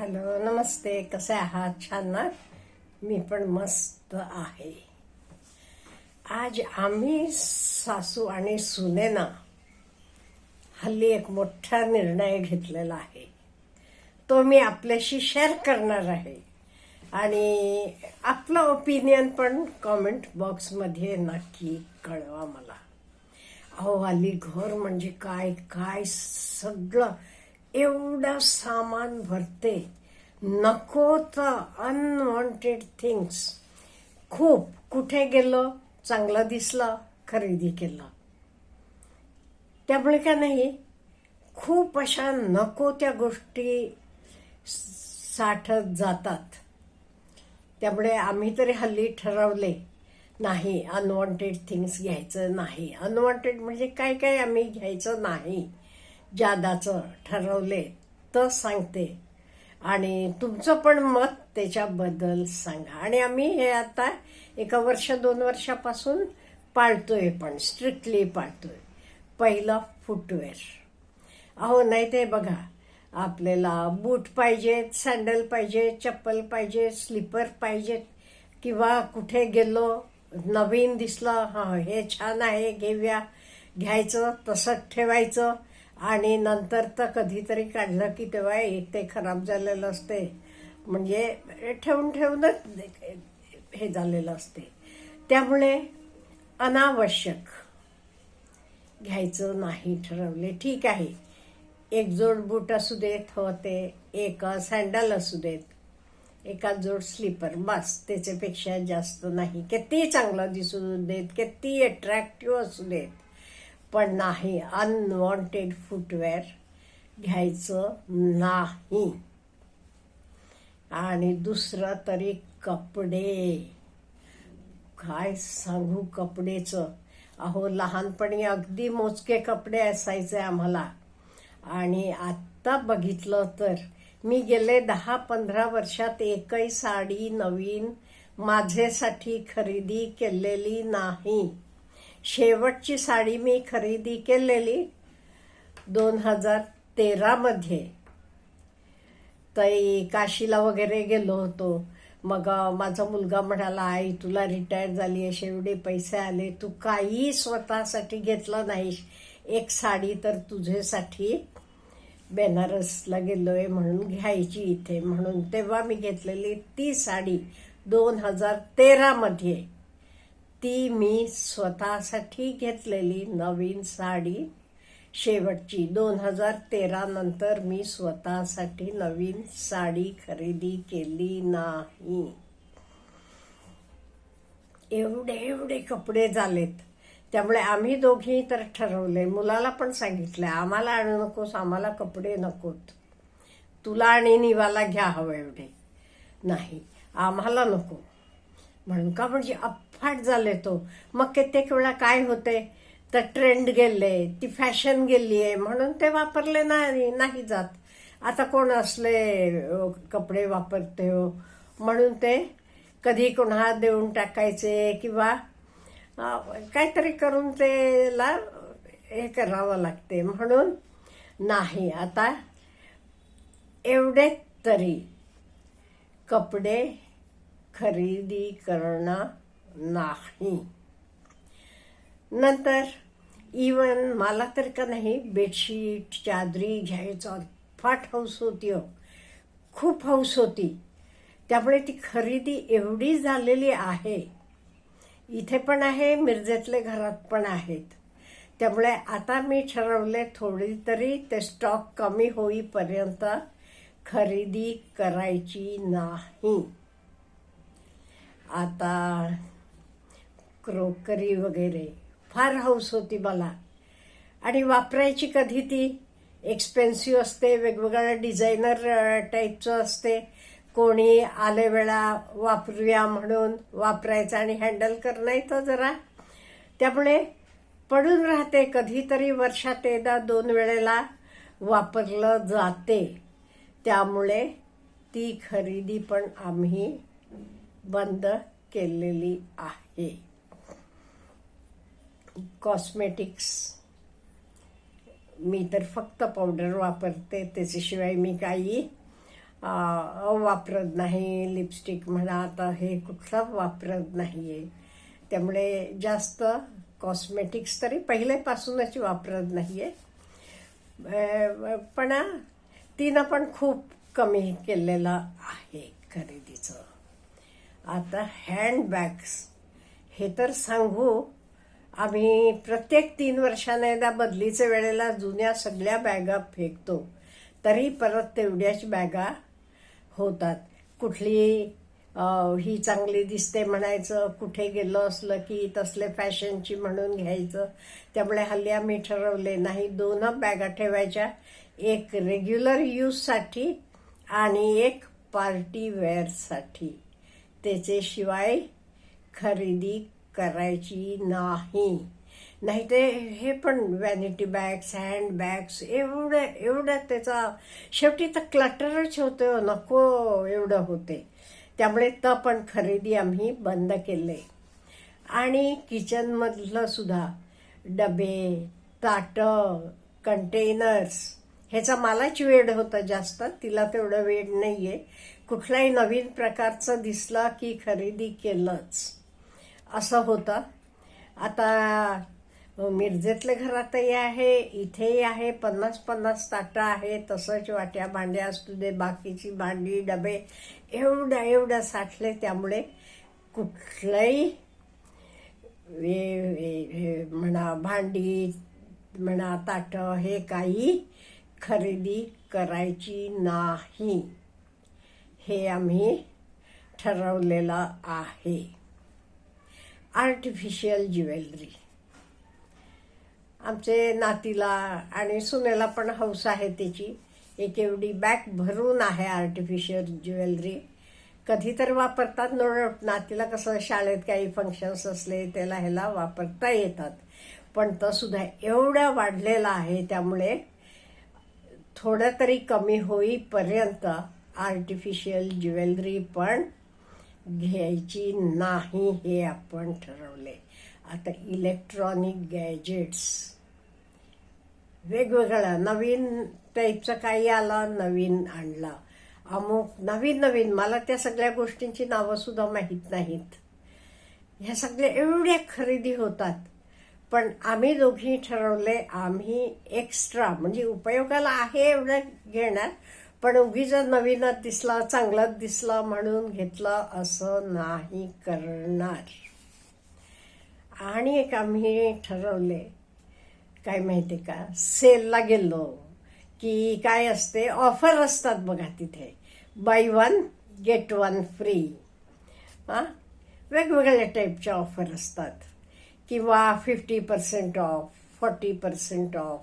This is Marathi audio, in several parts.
हॅलो नमस्ते कसे आहात? छान ना? मी पण मस्त आहे. आज आम्ही सासू आणि सुनेना हल्ली एक मोठा निर्णय घेतलेला आहे. तो मी आपल्याशी शेअर करणार आहे. आणि आपलं ओपिनियन पण कॉमेंट बॉक्समध्ये नक्की कळवा मला. अहो हल्ली घर म्हणजे काय? काय सगळं एवढं सामान भरते. नको तर अनवॉन्टेड थिंग्स खूप. कुठे गेलो? चांगलं दिसलं खरेदी केलं. त्यामुळे का नाही? खूप अशा नको त्या गोष्टी साठत जातात. त्यामुळे आम्ही तरी हल्ली ठरवले. नाही अनवॉन्टेड थिंग्स घ्यायचं नाही. अनवॉन्टेड म्हणजे काय काय आम्ही घ्यायचं नाही. जादाचं ठरवले तर सांगते. आणि तुमचं पण मत त्याच्याबद्दल सांगा. आणि आम्ही हे आता एका वर्ष दोन वर्षापासून पाळतोय पण स्ट्रिक्टली पाळतोय. पहिलं फुटवेअर अहो नाही ते बघा आपल्याला बूट पाहिजेत सँडल पाहिजे चप्पल पाहिजे स्लीपर पाहिजेत किंवा कुठे गेलो नवीन दिसलं हां हे छान आहे घेऊया घ्यायचं तसंच ठेवायचं आणि नंतर तर कधीतरी काढलं की तेव्हा एक ते खराब झालेलं असते. म्हणजे ठेवून ठेवूनच हे झालेलं असते. त्यामुळे अनावश्यक घ्यायचं नाही ठरवले. ठीक आहे. एक जोड बूट असू देत होते एक सँडल असू देत. एका जोड स्लीपर बस. त्याच्यापेक्षा जास्त नाही. किती चांगलं दिसू देत किती अट्रॅक्टिव्ह असू देत. पण नाही. अनवॉन्टेड फुटवेअर घ्यायचं नाही. आणि दुसरं तरी कपडे. काय सांगू कपडेचं? अहो लहानपणी अगदी मोजके कपडे असायचे आम्हाला. आणि आत्ता बघितलं तर मी गेले दहा पंधरा वर्षात एकही साडी नवीन माझ्यासाठी खरेदी केलेली नाही. शेवटची साडी मी खरेदी केलेली दोन हजार तेरामध्ये तई काशीला वगैरे गेलो होतो. मग माझा मुलगा म्हणाला आई तुला रिटायर झाली असे एवढे पैसे आले. तू काही स्वतःसाठी घेतलं नाहीस. एक साडी तर तुझ्यासाठी बेनारसला गेलोय म्हणून घ्यायची इथे. म्हणून तेव्हा मी घेतलेली ती साडी दोन हजार तेरामध्ये ती मी स्वतःसाठी घेतलेली नवीन साडी. शेवटची दोन हजार तेरा नंतर मी स्वतःसाठी नवीन साडी खरेदी केली नाही. एवढे एवढे कपडे झालेत. त्यामुळे आम्ही दोघी तर ठरवले. मुलाला पण सांगितलं आम्हाला आणू नकोस आम्हाला कपडे नकोत. तुला आणि निवाला घ्या हवं एवढे. नाही आम्हाला नको. म्हणून. का म्हणजे अफाट झाले तो. मग कित्येक वेळा काय होते तर ट्रेंड गेले ती फॅशन गेली आहे म्हणून ते वापरले नाही नाही जात. आता कोण असले कपडे वापरते हो? म्हणून ते कधी कोणा देऊन टाकायचे किंवा काहीतरी करून त्याला हे करावं लागते. म्हणून नाही आता एवढे तरी कपडे खरेदी करणार नाही. नंतर इवन मला तर का नाही बेडशीट चादरी घ्यायचं फाट हौस होती हो. खूप हौस होती. त्यामुळे ती खरेदी एवढी झालेली आहे. इथे पण आहे मिरजेतले घरात पण आहेत. त्यामुळे आता मी ठरवले थोडी तरी ते स्टॉक कमी होईपर्यंत खरेदी करायची नाही. आता क्रोकरी वगैरे फार हौस होती मला. आणि वापरायची कधी ती? एक्सपेन्सिव्ह असते वेगवेगळ्या डिझायनर टाईपचं असते. कोणी आले वेळा वापरूया म्हणून वापरायचं आणि हँडल करणं येतं जरा. त्यामुळे पडून राहते कधीतरी वर्षात एकदा दोन वेळेला वापरलं जाते. त्यामुळे ती खरेदी पण आम्ही बंद केलेली आहे. कॉस्मेटिक्स मी तर फक्त पावडर वापरते त्याच्याशिवाय मी काही वापरत नाही. लिपस्टिक म्हणा आता हे कुठलं वापरत नाही आहे त्यामुळे जास्त कॉस्मेटिक्स तरी पहिल्यापासूनच वापरत नाही आहे पण तिनं पण खूप कमी केलेलं आहे खरेदीचं. आता हँडबॅग्स हे तर सांगू आम्ही प्रत्येक तीन वर्षाने एकदा बदलीच्या वेळेला जुन्या सगळ्या बॅगा फेकतो. तरी परत तेवढ्याच बॅगा होतात. कुठली ही चांगली दिसते म्हणायचं कुठे गेलो असलं की तसले फॅशनची म्हणून घ्यायचं. त्यामुळे हल्ली आम्ही ठरवले नाही दोन बॅगा ठेवायच्या. एक रेग्युलर यूजसाठी आणि एक पार्टी वेअरसाठी त्याच्याशिवाय खरेदी करायची नाही. नाही ते हे पण व्हॅनिटी बॅग्स हँडबॅग्स एवढं एवढं त्याचा शेवटी तर क्लटरच होतं नको एवढं होते. त्यामुळे तर पण खरेदी आम्ही बंद केले. आणि किचनमधलं सुद्धा डबे ताटं कंटेनर्स ह्याचा मलाच वेड होता जास्त तिला तेवढं वेड आहे कुठलाही नवीन प्रकारचं दिसला की खरेदी केलंच. असं होतं. आता मिरजेतल्या घरातही आहे इथेही आहे पन्नास पन्नास ताटं आहे तसंच वाट्या भांड्या असू दे बाकीची भांडी डबे एवढ्या एवढ्या साठले त्यामुळे कुठलंही हे म्हणा भांडी म्हणा ताटं हे काही खरेदी करायची नाही. हे आम्ही ठरवलेलं आहे. आर्टिफिशियल ज्वेलरी आमचे नातीला आणि सुनेला पण हौस आहे त्याची. एक एवढी बॅग भरून आहे आर्टिफिशियल ज्वेलरी कधी तर वापरतात. न नातीला कसं शाळेत काही फंक्शन्स असले त्याला ह्याला वापरता येतात. पण तो सुद्धा एवढा वाढलेला आहे त्यामुळे थोडं तरी कमी होईपर्यंत आर्टिफिशियल ज्वेलरी पण घ्यायची नाही हे आपण ठरवले. आता इलेक्ट्रॉनिक गॅजेट्स वेगवेगळा नवीन टाईपचं काही आलं नवीन आणलं. अमुक नवीन नवीन. मला त्या सगळ्या गोष्टींची नावं सुद्धा माहीत नाहीत. ह्या सगळ्या एवढ्या खरेदी होतात. पण आम्ही दोघी ठरवले आम्ही एक्स्ट्रा म्हणजे उपयोगाला आहे एवढं घेणार पण उगीच जर नवीनच दिसला चांगलाच दिसला म्हणून घेतलं असं नाही करणार. आणि एक आम्ही ठरवले काय माहिती का सेलला गेलो की काय असते ऑफर असतात बघा तिथे. Buy one get one free हां? वेगवेगळ्या टाईपच्या ऑफर असतात. किंवा fifty percent off forty percent off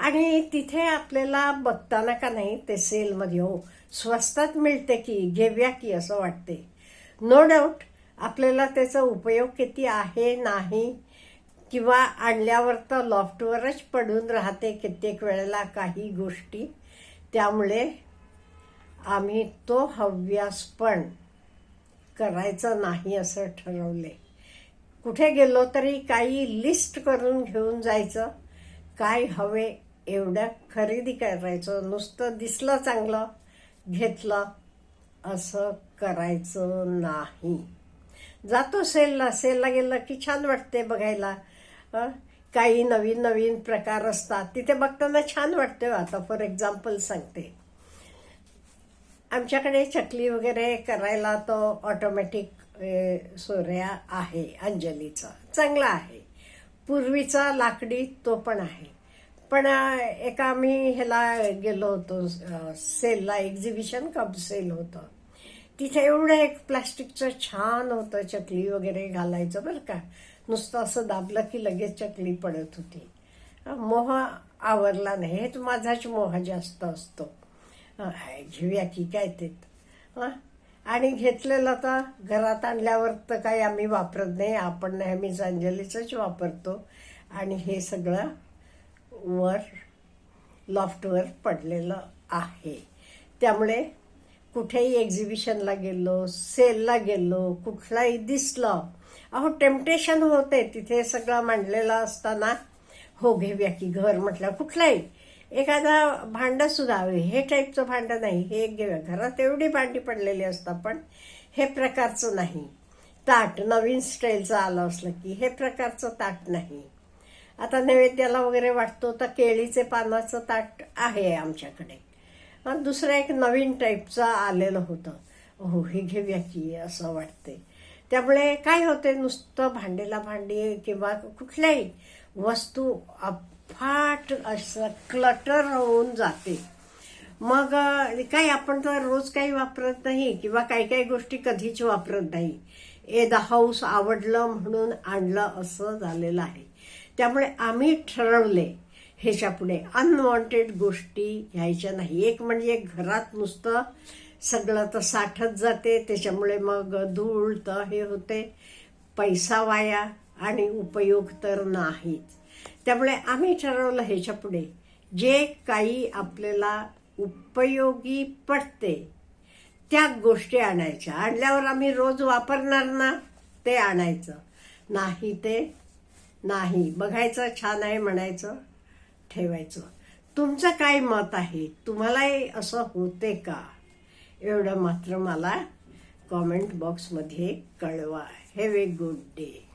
आणि तिथे आपल्याला बघताना का नाही ते सेलमध्ये हो. स्वस्तात मिळते की घेऊया की असं वाटते. नो डाऊट आपल्याला त्याचा उपयोग किती आहे नाही किंवा आणल्यावर तर लॉफ्टवरच पडून राहते कित्येक वेळेला काही गोष्टी. त्यामुळे आम्ही तो हव्यास पण करायचं नाही असं ठरवले कुठे गेलो तरी काही लिस्ट करून घेऊन जायचं. काय हवे एवढं खरेदी करायचं नुसतं दिसलं चांगलं घेतलं असं करायचं नाही. जातो सेलला सेलला गेलं की छान वाटते बघायला. काही नवीन नवीन प्रकार असतात तिथे बघताना छान वाटते आता फॉर एक्झाम्पल सांगते. आमच्याकडे चकली वगैरे करायला तो ऑटोमॅटिक सोऱ्या आहे अंजलीचा. चांगला आहे. पूर्वीचा लाकडी तो पण आहे. पण एका आम्ही ह्याला गेलो होतो सेलला एक्झिबिशन कप सेल होतं. तिथे एवढं एक प्लॅस्टिकचं छान होतं चकली वगैरे घालायचं बरं का. नुसतं असं दाबलं की लगेच चकली पडत होती. मोह आवरला नाही. हेच माझाच मोह जास्त असतो. घेऊया की काय ते. आणि घेतलेलं तर घरात आणल्यावर तर काही आम्ही वापरत नाही. आपण नेहमीच अंजलीचंच वापरतो. आणि हे सगळं वर लॉफ्टवर पडलेलं आहे. त्यामुळे कुठेही एक्झिबिशनला गेलो सेलला गेलो कुठलाही दिसलं अहो टेम्पटेशन होते. तिथे सगळं मांडलेलं असताना हो घेऊया की घर म्हटलं. कुठलाही. एखादा भांडं सुद्धा हे टाईपचं भांडं नाही. हे एक घेऊया घरात एवढी भांडी पडलेली असतात पण हे प्रकारचं नाही. ताट नवीन स्टाईलचं आलं असलं की हे प्रकारचं ताट नाही. आता नैवेद्याला वगैरे वाटतो तर केळीचे पानाचं ताट आहे आमच्याकडे. आणि दुसरं एक नवीन टाईपचं आलेलं होतं. हो हे घेऊया की असं वाटते त्यामुळे काय होते नुसतं भांडेला भांडी किंवा कुठल्याही वस्तू अफाट असं क्लटर होऊन जाते. मग काही आपण तर रोज काही वापरत नाही किंवा काही काही गोष्टी कधीच वापरत नाही. ए द हाऊस आवडलं म्हणून आणलं असं झालेलं आहे. त्यामुळे आम्ही ठरवले ह्याच्या पुढे अनवॉन्टेड गोष्टी घ्यायच्या नाही. एक म्हणजे घरात नुसतं सगळं तर साठत जाते त्याच्यामुळे मग धूळ तर हे होते. पैसा वाया आणि उपयोग तर नाहीच. त्यामुळे आम्ही ठरवलं ह्याच्या पुढे जे काही आपल्याला उपयोगी पडते त्या गोष्टी आणायच्या. आणल्यावर आम्ही रोज वापरणार ना ते आणायचं. नाही ते नाही बघायचं छान आहे म्हणायचं ठेवायचं. तुमचं काय मत आहे? तुम्हालाही असं होते का? एवढं मात्र मला कॉमेंट बॉक्समध्ये कळवा. Have a good day